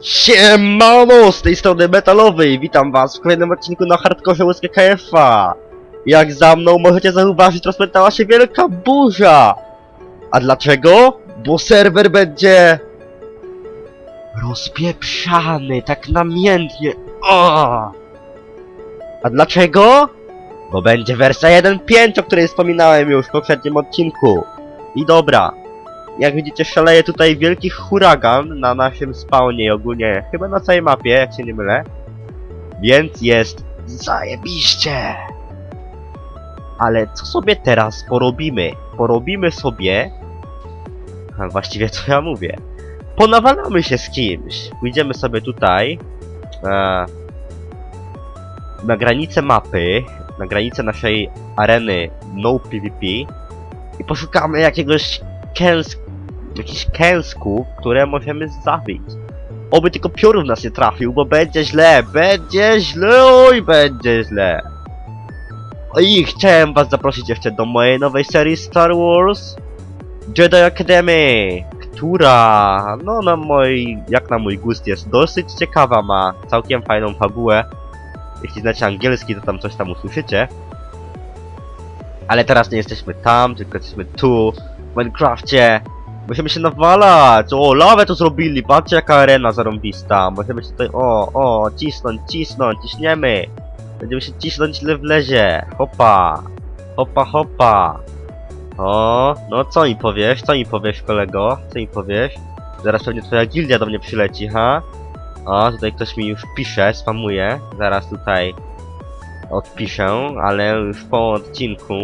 Siemano, z tej strony metalowej, witam was w kolejnym odcinku na hardkorze USKKF-a. Jak za mną możecie zauważyć, rozpętała się wielka burza. A dlaczego? Bo serwer będzie... rozpieprzany, tak namiętnie. O! A dlaczego? Bo będzie wersja 1.5, o której wspominałem już w poprzednim odcinku. I dobra, jak widzicie, szaleje tutaj wielki huragan na naszym spawnie ogólnie chyba na całej mapie, jak się nie mylę. Więc jest zajebiście! Ale co sobie teraz porobimy? Porobimy sobie... A właściwie co ja mówię? Ponawalamy się z kimś. Pójdziemy sobie tutaj... E, na granicę mapy, na granicę naszej areny No PvP i poszukamy jakiegoś kęs... jakichś kęsków, które możemy zabić. Oby tylko piorun nas nie trafił, bo będzie źle, będzie źle, oj, będzie źle. I chciałem was zaprosić jeszcze do mojej nowej serii Star Wars Jedi Academy, która, no na mój, jak na mój gust jest dosyć ciekawa, ma całkiem fajną fabułę. Jeśli znacie angielski, to tam coś tam usłyszycie. Ale teraz nie jesteśmy tam, tylko jesteśmy tu, w Minecrafcie. Musimy się nawalać! O, lawę tu zrobili! Patrzcie jaka arena zarąbista! Możemy się tutaj, o, o, cisnąć, cisnąć, ciśniemy! Będziemy się cisnąć ile wlezie! Hopa! Hopa, hopa! O, no co mi powiesz? Co mi powiesz, kolego? Co mi powiesz? Zaraz pewnie twoja gildia do mnie przyleci, ha? O, tutaj ktoś mi już pisze, spamuje. Zaraz tutaj odpiszę, ale już po odcinku.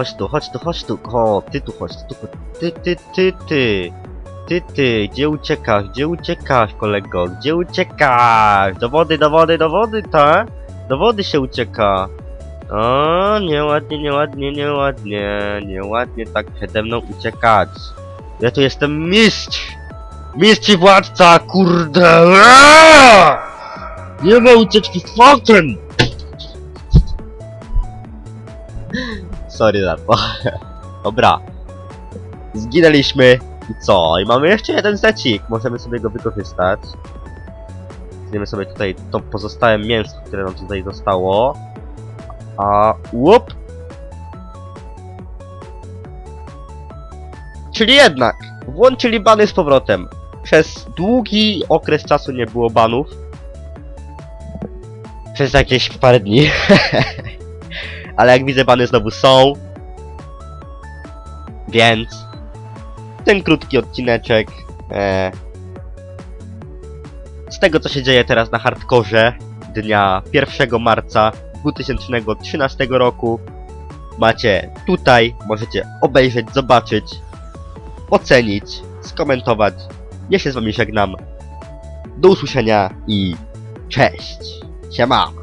Chodź tu, chodź tu, chodź tu. Ty tu chodź, tu. Ty, ty, ty, ty. Ty, gdzie uciekasz? Gdzie uciekasz, kolego? Gdzie uciekasz? Do wody, do wody, do wody, tak? Do wody się ucieka. O, nieładnie, nieładnie, nieładnie. Nieładnie tak przede mną uciekać. Ja tu jestem mistrz! Mistrz i władca, kurde! Nie ma ucieczki z! Sorry za to. Dobra. Zginęliśmy. I co? I mamy jeszcze jeden secik. Możemy sobie go wykorzystać. Weźmiemy sobie tutaj to pozostałe mięso, które nam tutaj zostało. A łup! Czyli jednak włączyli bany z powrotem. Przez długi okres czasu nie było banów. Przez jakieś parę dni. Ale jak widzę, bany znowu są. Więc ten krótki odcineczek e, z tego, co się dzieje teraz na hardkorze dnia 1 marca 2013 roku macie tutaj, możecie obejrzeć, zobaczyć, ocenić, skomentować. Ja się z wami żegnam. Do usłyszenia i cześć. Siema.